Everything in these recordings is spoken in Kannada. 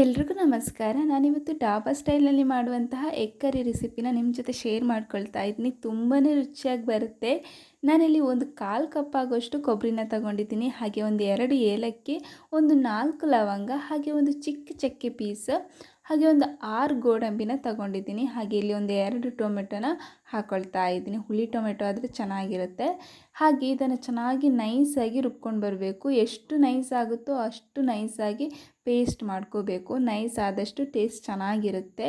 ಎಲ್ರಿಗೂ ನಮಸ್ಕಾರ. ನಾನಿವತ್ತು ಡಾಬಾ ಸ್ಟೈಲಲ್ಲಿ ಮಾಡುವಂತಹ ಎಗ್ ಕರಿ ರೆಸಿಪಿನ ನಿಮ್ಮ ಜೊತೆ ಶೇರ್ ಮಾಡ್ಕೊಳ್ತಾ ಇದ್ದೀನಿ. ತುಂಬಾ ರುಚಿಯಾಗಿ ಬರುತ್ತೆ. ನಾನಿಲ್ಲಿ ಒಂದು ಕಾಲು ಕಪ್ ಆಗೋಷ್ಟು ಕೊಬ್ಬರಿನ ತಗೊಂಡಿದ್ದೀನಿ. ಹಾಗೆ ಒಂದು ಎರಡು ಏಲಕ್ಕಿ, ಒಂದು ನಾಲ್ಕು ಲವಂಗ, ಹಾಗೆ ಒಂದು ಚಿಕ್ಕ ಚಕ್ಕೆ ಪೀಸ್ ಹಾಗೆ ಒಂದು ಆರು ಗೋಡಂಬಿನ ತಗೊಂಡಿದ್ದೀನಿ. ಹಾಗೆ ಇಲ್ಲಿ ಒಂದು ಎರಡು ಟೊಮೆಟೊನ ಹಾಕ್ಕೊಳ್ತಾ ಇದ್ದೀನಿ. ಹುಳಿ ಟೊಮೆಟೊ ಆದರೆ ಚೆನ್ನಾಗಿರುತ್ತೆ. ಹಾಗೆ ಇದನ್ನು ಚೆನ್ನಾಗಿ ನೈಸಾಗಿ ರುಬ್ಕೊಂಡು ಬರಬೇಕು. ಎಷ್ಟು ನೈಸ್ ಆಗುತ್ತೋ ಅಷ್ಟು ನೈಸಾಗಿ ಪೇಸ್ಟ್ ಮಾಡ್ಕೋಬೇಕು. ನೈಸ್ ಆದಷ್ಟು ಟೇಸ್ಟ್ ಚೆನ್ನಾಗಿರುತ್ತೆ.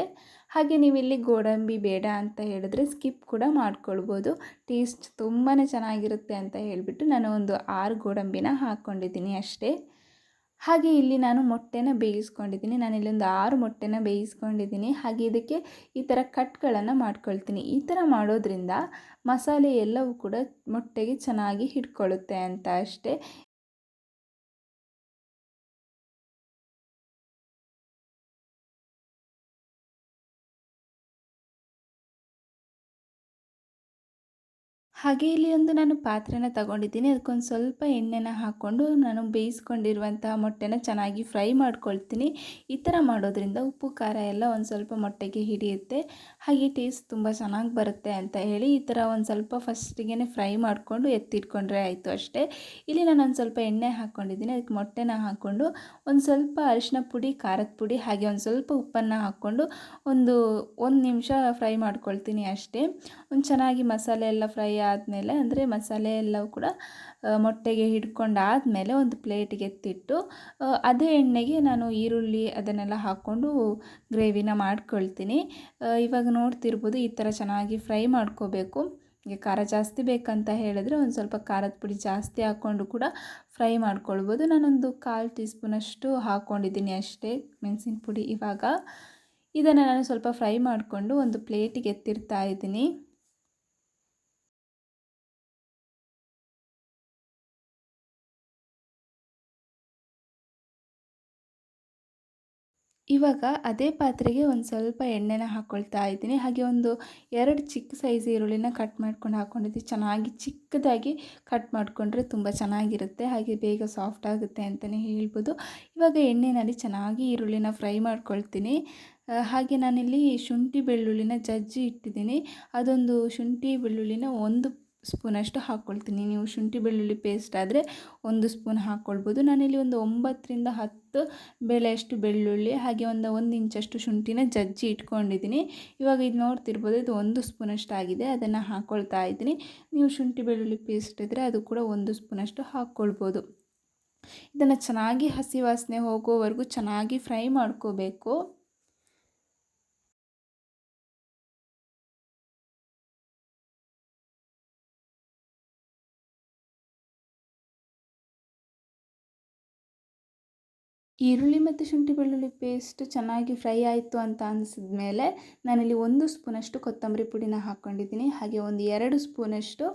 ಹಾಗೆ ನೀವಿಲ್ಲಿ ಗೋಡಂಬಿ ಬೇಡ ಅಂತ ಹೇಳಿದ್ರೆ ಸ್ಕಿಪ್ ಕೂಡ ಮಾಡ್ಕೊಳ್ಬೋದು. ಟೇಸ್ಟ್ ತುಂಬಾ ಚೆನ್ನಾಗಿರುತ್ತೆ ಅಂತ ಹೇಳಿಬಿಟ್ಟು ನಾನು ಒಂದು ಆರು ಗೋಡಂಬಿನ ಹಾಕ್ಕೊಂಡಿದ್ದೀನಿ ಅಷ್ಟೇ. ಹಾಗೆ ಇಲ್ಲಿ ನಾನು ಮೊಟ್ಟೆನ ಬೇಯಿಸ್ಕೊಂಡಿದ್ದೀನಿ. ನಾನು ಇಲ್ಲೊಂದು ಆರು ಮೊಟ್ಟೆನ ಬೇಯಿಸ್ಕೊಂಡಿದ್ದೀನಿ. ಹಾಗೆ ಇದಕ್ಕೆ ಈ ಥರ ಕಟ್ಗಳನ್ನು ಮಾಡ್ಕೊಳ್ತೀನಿ. ಈ ಥರ ಮಾಡೋದ್ರಿಂದ ಮಸಾಲೆ ಎಲ್ಲವೂ ಕೂಡ ಮೊಟ್ಟೆಗೆ ಚೆನ್ನಾಗಿ ಹಿಡ್ಕೊಳ್ಳುತ್ತೆ ಅಂತ ಅಷ್ಟೇ. ಹಾಗೆ ಇಲ್ಲಿ ಒಂದು ನಾನು ಪಾತ್ರೆನ ತಗೊಂಡಿದ್ದೀನಿ. ಅದಕ್ಕೊಂದು ಸ್ವಲ್ಪ ಎಣ್ಣೆನ ಹಾಕ್ಕೊಂಡು ನಾನು ಬೇಯಿಸ್ಕೊಂಡಿರುವಂತಹ ಮೊಟ್ಟೆನ ಚೆನ್ನಾಗಿ ಫ್ರೈ ಮಾಡ್ಕೊಳ್ತೀನಿ. ಈ ಥರ ಮಾಡೋದ್ರಿಂದ ಉಪ್ಪು, ಖಾರ ಎಲ್ಲ ಒಂದು ಸ್ವಲ್ಪ ಮೊಟ್ಟೆಗೆ ಹಿಡಿಯುತ್ತೆ. ಹಾಗೆ ಟೇಸ್ಟ್ ತುಂಬ ಚೆನ್ನಾಗಿ ಬರುತ್ತೆ ಅಂತ ಹೇಳಿ ಈ ಥರ ಒಂದು ಸ್ವಲ್ಪ ಫಸ್ಟಿಗೆ ಫ್ರೈ ಮಾಡಿಕೊಂಡು ಎತ್ತಿಟ್ಕೊಂಡ್ರೆ ಆಯಿತು ಅಷ್ಟೇ. ಇಲ್ಲಿ ನಾನು ಒಂದು ಸ್ವಲ್ಪ ಎಣ್ಣೆ ಹಾಕ್ಕೊಂಡಿದ್ದೀನಿ. ಅದಕ್ಕೆ ಮೊಟ್ಟೆನ ಹಾಕ್ಕೊಂಡು ಒಂದು ಸ್ವಲ್ಪ ಅರಿಶಿನ ಪುಡಿ, ಖಾರದ ಪುಡಿ, ಹಾಗೆ ಒಂದು ಸ್ವಲ್ಪ ಉಪ್ಪನ್ನು ಹಾಕ್ಕೊಂಡು ಒಂದು ಒಂದು ನಿಮಿಷ ಫ್ರೈ ಮಾಡ್ಕೊಳ್ತೀನಿ ಅಷ್ಟೇ. ಒಂದು ಚೆನ್ನಾಗಿ ಮಸಾಲೆ ಎಲ್ಲ ಫ್ರೈ ಆದಮೇಲೆ ಅಂದರೆ ಮಸಾಲೆ ಎಲ್ಲವೂ ಕೂಡ ಮೊಟ್ಟೆಗೆ ಹಿಡ್ಕೊಂಡಾದಮೇಲೆ ಒಂದು ಪ್ಲೇಟಿಗೆ ಎತ್ತಿಟ್ಟು ಅದೇ ಎಣ್ಣೆಗೆ ನಾನು ಈರುಳ್ಳಿ ಅದನ್ನೆಲ್ಲ ಹಾಕ್ಕೊಂಡು ಗ್ರೇವಿನ ಮಾಡ್ಕೊಳ್ತೀನಿ. ಇವಾಗ ನೋಡ್ತಿರ್ಬೋದು ಈ ಥರ ಚೆನ್ನಾಗಿ ಫ್ರೈ ಮಾಡ್ಕೋಬೇಕು. ಈಗ ಖಾರ ಜಾಸ್ತಿ ಬೇಕಂತ ಹೇಳಿದ್ರೆ ಒಂದು ಸ್ವಲ್ಪ ಖಾರದ ಪುಡಿ ಜಾಸ್ತಿ ಹಾಕ್ಕೊಂಡು ಕೂಡ ಫ್ರೈ ಮಾಡ್ಕೊಳ್ಬೋದು. ನಾನೊಂದು ಕಾಲು ಟೀ ಸ್ಪೂನಷ್ಟು ಹಾಕ್ಕೊಂಡಿದ್ದೀನಿ ಅಷ್ಟೇ ಮೆಣಸಿನ ಪುಡಿ ಇವಾಗ. ಇದನ್ನು ನಾನು ಸ್ವಲ್ಪ ಫ್ರೈ ಮಾಡಿಕೊಂಡು ಒಂದು ಪ್ಲೇಟಿಗೆ ಎತ್ತಿರ್ತಾ ಇದ್ದೀನಿ. ಇವಾಗ ಅದೇ ಪಾತ್ರೆಗೆ ಒಂದು ಸ್ವಲ್ಪ ಎಣ್ಣೆನ ಹಾಕ್ಕೊಳ್ತಾ ಇದ್ದೀನಿ. ಹಾಗೆ ಒಂದು ಎರಡು ಚಿಕ್ಕ ಸೈಜ್ ಈರುಳ್ಳಿನ ಕಟ್ ಮಾಡ್ಕೊಂಡು ಹಾಕ್ಕೊಂಡಿದ್ದೀನಿ ಚೆನ್ನಾಗಿ ಚಿಕ್ಕದಾಗಿ ಕಟ್ ಮಾಡಿಕೊಂಡ್ರೆ ತುಂಬ ಚೆನ್ನಾಗಿರುತ್ತೆ. ಹಾಗೆ ಬೇಗ ಸಾಫ್ಟ್ ಆಗುತ್ತೆ ಅಂತಲೇ ಹೇಳ್ಬೋದು. ಇವಾಗ ಎಣ್ಣೆನಲ್ಲಿ ಚೆನ್ನಾಗಿ ಈರುಳ್ಳಿನ ಫ್ರೈ ಮಾಡ್ಕೊಳ್ತೀನಿ. ಹಾಗೆ ನಾನಿಲ್ಲಿ ಶುಂಠಿ ಬೆಳ್ಳುಳ್ಳಿನ ಜಜ್ಜಿ ಇಟ್ಟಿದ್ದೀನಿ. ಅದೊಂದು ಶುಂಠಿ ಬೆಳ್ಳುಳ್ಳಿನ ಒಂದು ಸ್ಪೂನಷ್ಟು ಹಾಕ್ಕೊಳ್ತೀನಿ. ನೀವು ಶುಂಠಿ, ಬೆಳ್ಳುಳ್ಳಿ ಪೇಸ್ಟ್ ಆದರೆ ಒಂದು ಸ್ಪೂನ್ ಹಾಕ್ಕೊಳ್ಬೋದು. ನಾನಿಲ್ಲಿ ಒಂದು ಒಂಬತ್ತರಿಂದ ಹತ್ತು ಬೆಳೆಯಷ್ಟು ಬೆಳ್ಳುಳ್ಳಿ, ಹಾಗೆ ಒಂದು ಒಂದು ಇಂಚಷ್ಟು ಶುಂಠಿನ ಜಜ್ಜಿ ಇಟ್ಕೊಂಡಿದ್ದೀನಿ. ಇವಾಗ ಇದು ನೋಡ್ತಿರ್ಬೋದು, ಇದು ಒಂದು ಸ್ಪೂನಷ್ಟು ಆಗಿದೆ, ಅದನ್ನು ಹಾಕ್ಕೊಳ್ತಾ ಇದ್ದೀನಿ. ನೀವು ಶುಂಠಿ, ಬೆಳ್ಳುಳ್ಳಿ ಪೇಸ್ಟ್ ಇದ್ದರೆ ಅದು ಕೂಡ ಒಂದು ಸ್ಪೂನಷ್ಟು ಹಾಕ್ಕೊಳ್ಬೋದು. ಇದನ್ನು ಚೆನ್ನಾಗಿ ಹಸಿ ವಾಸನೆ ಹೋಗೋವರೆಗೂ ಚೆನ್ನಾಗಿ ಫ್ರೈ ಮಾಡ್ಕೋಬೇಕು. ಈರುಳ್ಳಿ ಮತ್ತು ಶುಂಠಿ ಬೆಳ್ಳುಳ್ಳಿ ಪೇಸ್ಟ್ ಚೆನ್ನಾಗಿ ಫ್ರೈ ಆಯಿತು ಅಂತ ಅನಿಸಿದ ಮೇಲೆ ನಾನಿಲ್ಲಿ ಒಂದು ಸ್ಪೂನಷ್ಟು ಕೊತ್ತಂಬರಿ ಪುಡಿನ ಹಾಕ್ಕೊಂಡಿದ್ದೀನಿ. ಹಾಗೆ ಒಂದು ಎರಡು ಸ್ಪೂನಷ್ಟು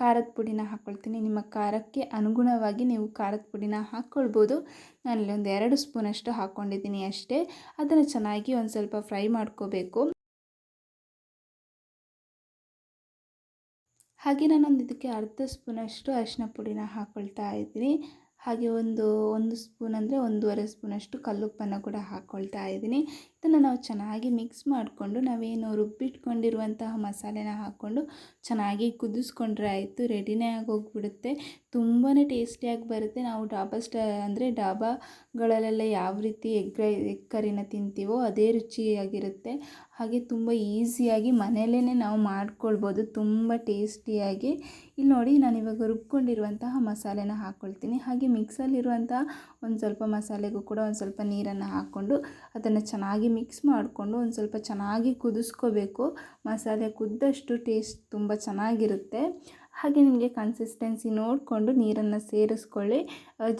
ಖಾರದ ಪುಡಿನ ಹಾಕ್ಕೊಳ್ತೀನಿ. ನಿಮ್ಮ ಖಾರಕ್ಕೆ ಅನುಗುಣವಾಗಿ ನೀವು ಖಾರದ ಪುಡಿನ ಹಾಕ್ಕೊಳ್ಬೋದು. ನಾನಿಲ್ಲಿ ಒಂದು ಎರಡು ಸ್ಪೂನಷ್ಟು ಹಾಕ್ಕೊಂಡಿದ್ದೀನಿ ಅಷ್ಟೇ. ಅದನ್ನು ಚೆನ್ನಾಗಿ ಒಂದು ಸ್ವಲ್ಪ ಫ್ರೈ ಮಾಡ್ಕೋಬೇಕು. ಹಾಗೆ ನಾನೊಂದು ಇದಕ್ಕೆ ಅರ್ಧ ಸ್ಪೂನಷ್ಟು ಅರಿಶಿನ ಪುಡಿನ ಹಾಕ್ಕೊಳ್ತಾ ಇದ್ದೀನಿ. ಹಾಗೆ ಒಂದು ಒಂದು ಸ್ಪೂನ್ ಅಂದರೆ ಒಂದೂವರೆ ಸ್ಪೂನಷ್ಟು ಕಲ್ಲುಪ್ಪನ್ನು ಕೂಡ ಹಾಕ್ಕೊಳ್ತಾ ಇದ್ದೀನಿ. ಇದನ್ನು ನಾವು ಚೆನ್ನಾಗಿ ಮಿಕ್ಸ್ ಮಾಡಿಕೊಂಡು ನಾವೇನು ರುಬ್ಬಿಟ್ಕೊಂಡಿರುವಂತಹ ಮಸಾಲೆನ ಹಾಕ್ಕೊಂಡು ಚೆನ್ನಾಗಿ ಕುದಿಸ್ಕೊಂಡ್ರೆ ಆಯಿತು, ರೆಡಿನೇ ಆಗೋಗ್ಬಿಡುತ್ತೆ. ತುಂಬಾ ಟೇಸ್ಟಿಯಾಗಿ ಬರುತ್ತೆ. ನಾವು ಡಾಬಾ ಸ್ಟ, ಅಂದರೆ ಡಾಬಾಗಳಲ್ಲೆಲ್ಲ ಯಾವ ರೀತಿ ಎಗ್ ಎಗ್ ಕರಿನ ತಿಂತೀವೋ ಅದೇ ರುಚಿಯಾಗಿರುತ್ತೆ. ಹಾಗೆ ತುಂಬ ಈಸಿಯಾಗಿ ಮನೆಯಲ್ಲೇ ನಾವು ಮಾಡ್ಕೊಳ್ಬೋದು. ತುಂಬ ಟೇಸ್ಟಿಯಾಗಿ. ಇಲ್ಲಿ ನೋಡಿ ನಾನು ಇವಾಗ ರುಬ್ಕೊಂಡಿರುವಂತಹ ಮಸಾಲೆನ ಹಾಕ್ಕೊಳ್ತೀನಿ ಹಾಗೆ ಮಿಕ್ಸಲ್ಲಿರುವಂತಹ ಒಂದು ಸ್ವಲ್ಪ ಮಸಾಲೆಗೂ ಕೂಡ ಒಂದು ಸ್ವಲ್ಪ ನೀರನ್ನು ಹಾಕ್ಕೊಂಡು ಅದನ್ನು ಚೆನ್ನಾಗಿ ಮಿಕ್ಸ್ ಮಾಡಿಕೊಂಡು ಒಂದು ಸ್ವಲ್ಪ ಚೆನ್ನಾಗಿ ಕುದಿಸ್ಕೋಬೇಕು. ಮಸಾಲೆ ಕುದ್ದಷ್ಟು ಟೇಸ್ಟ್ ತುಂಬ ಚೆನ್ನಾಗಿರುತ್ತೆ. ಹಾಗೆ ನಿಮಗೆ ಕನ್ಸಿಸ್ಟೆನ್ಸಿ ನೋಡಿಕೊಂಡು ನೀರನ್ನು ಸೇರಿಸ್ಕೊಳ್ಳಿ.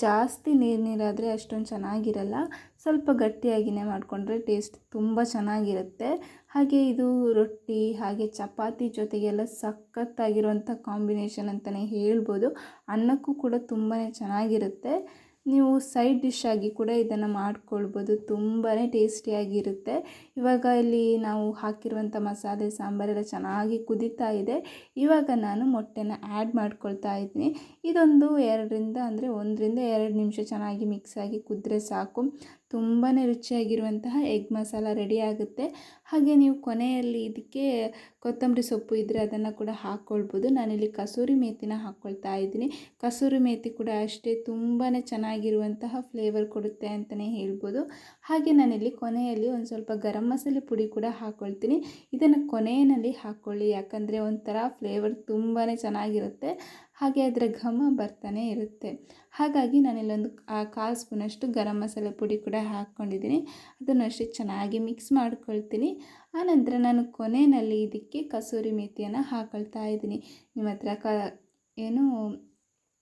ಜಾಸ್ತಿ ನೀರು ನೀರಾದರೆ ಅಷ್ಟೊಂದು ಚೆನ್ನಾಗಿರಲ್ಲ. ಸ್ವಲ್ಪ ಗಟ್ಟಿಯಾಗಿಯೇ ಮಾಡಿಕೊಂಡ್ರೆ ಟೇಸ್ಟ್ ತುಂಬ ಚೆನ್ನಾಗಿರುತ್ತೆ. ಹಾಗೆ ಇದು ರೊಟ್ಟಿ, ಹಾಗೆ ಚಪಾತಿ ಜೊತೆಗೆಲ್ಲ ಸಖತ್ತಾಗಿರುವಂಥ ಕಾಂಬಿನೇಷನ್ ಅಂತಲೇ ಹೇಳ್ಬೋದು. ಅನ್ನಕ್ಕೂ ಕೂಡ ತುಂಬಾ ಚೆನ್ನಾಗಿರುತ್ತೆ. ನೀವು ಸೈಡ್ ಡಿಶ್ ಆಗಿ ಕೂಡ ಇದನ್ನು ಮಾಡ್ಕೊಳ್ಬೋದು. ತುಂಬಾ ಟೇಸ್ಟಿಯಾಗಿರುತ್ತೆ. ಇವಾಗ ಇಲ್ಲಿ ನಾವು ಹಾಕಿರುವಂಥ ಮಸಾಲೆ ಸಾಂಬಾರೆಲ್ಲ ಚೆನ್ನಾಗಿ ಕುದೀತಾ ಇದೆ. ಇವಾಗ ನಾನು ಮೊಟ್ಟೆನ ಆ್ಯಡ್ ಮಾಡ್ಕೊಳ್ತಾ ಇದ್ದೀನಿ. ಇದೊಂದು ಎರಡರಿಂದ, ಅಂದರೆ ಒಂದರಿಂದ ಎರಡು ನಿಮಿಷ ಚೆನ್ನಾಗಿ ಮಿಕ್ಸಾಗಿ ಕುದ್ರೆ ಸಾಕು. ತುಂಬಾ ರುಚಿಯಾಗಿರುವಂತಹ ಎಗ್ ಮಸಾಲ ರೆಡಿ ಆಗುತ್ತೆ. ಹಾಗೆ ನೀವು ಕೊನೆಯಲ್ಲಿ ಇದಕ್ಕೆ ಕೊತ್ತಂಬರಿ ಸೊಪ್ಪು ಇದ್ದರೆ ಅದನ್ನು ಕೂಡ ಹಾಕ್ಕೊಳ್ಬೋದು ನಾನಿಲ್ಲಿ ಕಸೂರಿ ಮೇಥಿನ ಹಾಕ್ಕೊಳ್ತಾ ಇದ್ದೀನಿ. ಕಸೂರಿ ಮೇಥಿ ಕೂಡ ಅಷ್ಟೇ ತುಂಬಾ ಚೆನ್ನಾಗಿರುವಂತಹ ಫ್ಲೇವರ್ ಕೊಡುತ್ತೆ ಅಂತಲೇ ಹೇಳ್ಬೋದು. ಹಾಗೆ ನಾನಿಲ್ಲಿ ಕೊನೆಯಲ್ಲಿ ಒಂದು ಸ್ವಲ್ಪ ಗರಂ ಮಸಾಲೆ ಪುಡಿ ಕೂಡ ಹಾಕ್ಕೊಳ್ತೀನಿ ಇದನ್ನು ಕೊನೆಯಲ್ಲಿ ಹಾಕ್ಕೊಳ್ಳಿ ಯಾಕಂದರೆ ಒಂಥರ ಫ್ಲೇವರ್ ತುಂಬಾ ಚೆನ್ನಾಗಿರುತ್ತೆ. ಹಾಗೆ ಅದರ ಘಮ ಬರ್ತಾನೆ ಇರುತ್ತೆ. ಹಾಗಾಗಿ ನಾನಿಲ್ಲೊಂದು ಕಾಲು ಸ್ಪೂನಷ್ಟು ಗರಂ ಮಸಾಲೆ ಪುಡಿ ಕೂಡ ಹಾಕ್ಕೊಂಡಿದ್ದೀನಿ. ಅದನ್ನು ಅಷ್ಟೇ ಚೆನ್ನಾಗಿ ಮಿಕ್ಸ್ ಮಾಡ್ಕೊಳ್ತೀನಿ. ಆನಂತರ ನಾನು ಕೊನೆಯಲ್ಲಿ ಇದಕ್ಕೆ ಕಸೂರಿ ಮೇಥಿಯನ್ನು ಹಾಕೊಳ್ತಾ ಇದ್ದೀನಿ. ನಿಮ್ಮ ಹತ್ರ ಕ ಏನು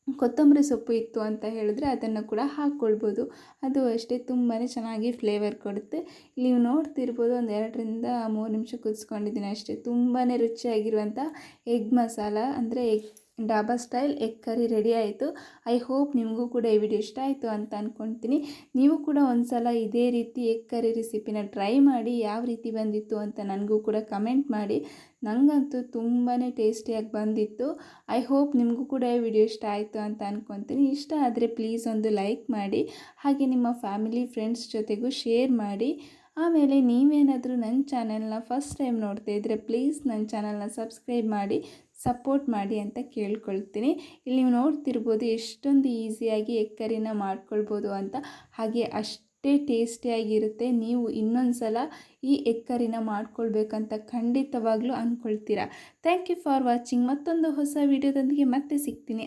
ಕೊತ್ತಂಬರಿ ಸೊಪ್ಪು ಇತ್ತು ಅಂತ ಹೇಳಿದ್ರೆ ಅದನ್ನು ಕೂಡ ಹಾಕ್ಕೊಳ್ಬೋದು. ಅದು ಅಷ್ಟೇ ತುಂಬಾ ಚೆನ್ನಾಗಿ ಫ್ಲೇವರ್ ಕೊಡುತ್ತೆ. ನೀವು ನೋಡ್ತಿರ್ಬೋದು ಒಂದು ಎರಡರಿಂದ ಮೂರು ನಿಮಿಷ ಕುದಿಸ್ಕೊಂಡಿದ್ದೀನಿ ಅಷ್ಟೇ. ತುಂಬಾ ರುಚಿಯಾಗಿರುವಂಥ ಎಗ್ ಮಸಾಲ ಅಂದರೆ egg dhaba style egg curry ready ಆಯಿತು. ಐ ಹೋಪ್ ನಿಮಗೂ ಕೂಡ ಈ ವಿಡಿಯೋ ಇಷ್ಟ ಆಯಿತು ಅಂತ ಅಂದ್ಕೊಳ್ತೀನಿ ನೀವು ಕೂಡ ಒಂದು ಸಲ ಇದೇ ರೀತಿ ಎಗ್ ಕರಿ ರೆಸಿಪಿನ ಟ್ರೈ ಮಾಡಿ ಯಾವ ರೀತಿ ಬಂದಿತ್ತು ಅಂತ ನನಗೂ ಕೂಡ ಕಮೆಂಟ್ ಮಾಡಿ. ನನಗಂತೂ ತುಂಬಾ ಟೇಸ್ಟಿಯಾಗಿ ಬಂದಿತ್ತು. ಐ ಹೋಪ್ ನಿಮಗೂ ಕೂಡ ಈ ವಿಡಿಯೋ ಇಷ್ಟ ಆಯಿತು ಅಂತ ಅಂದ್ಕೊತೀನಿ ಇಷ್ಟ ಆದರೆ ಪ್ಲೀಸ್ ಒಂದು ಲೈಕ್ ಮಾಡಿ, ಹಾಗೆ ನಿಮ್ಮ ಫ್ಯಾಮಿಲಿ, ಫ್ರೆಂಡ್ಸ್ ಜೊತೆಗೂ ಶೇರ್ ಮಾಡಿ. ಆಮೇಲೆ ನೀವೇನಾದರೂ ನನ್ನ ಚಾನೆಲ್ನ ಫಸ್ಟ್ ಟೈಮ್ ನೋಡ್ತಾ ಇದ್ದರೆ ಪ್ಲೀಸ್ ನನ್ನ ಚಾನೆಲ್ನ ಸಬ್ಸ್ಕ್ರೈಬ್ ಮಾಡಿ. ಸಪೋರ್ಟ್ ಮಾಡಿ ಅಂತ ಕೇಳ್ಕೊಳ್ತೀನಿ. ಇಲ್ಲಿ ನೀವು ನೋಡ್ತಿರ್ಬೋದು ಎಷ್ಟೊಂದು ಈಸಿಯಾಗಿ ಎಗ್ ಕರಿನ ಮಾಡ್ಕೊಳ್ಬೋದು ಅಂತ. ಹಾಗೆ ಅಷ್ಟೇ ಟೇಸ್ಟಿಯಾಗಿರುತ್ತೆ. ನೀವು ಇನ್ನೊಂದು ಸಲ ಈ ಎಕ್ಕರಿನ ಮಾಡ್ಕೊಳ್ಬೇಕಂತ ಖಂಡಿತವಾಗ್ಲೂ ಅಂದ್ಕೊಳ್ತೀರಾ ಥ್ಯಾಂಕ್ ಯು ಫಾರ್ ವಾಚಿಂಗ್. ಮತ್ತೊಂದು ಹೊಸ ವಿಡಿಯೋದೊಂದಿಗೆ ಮತ್ತೆ ಸಿಗ್ತೀನಿ.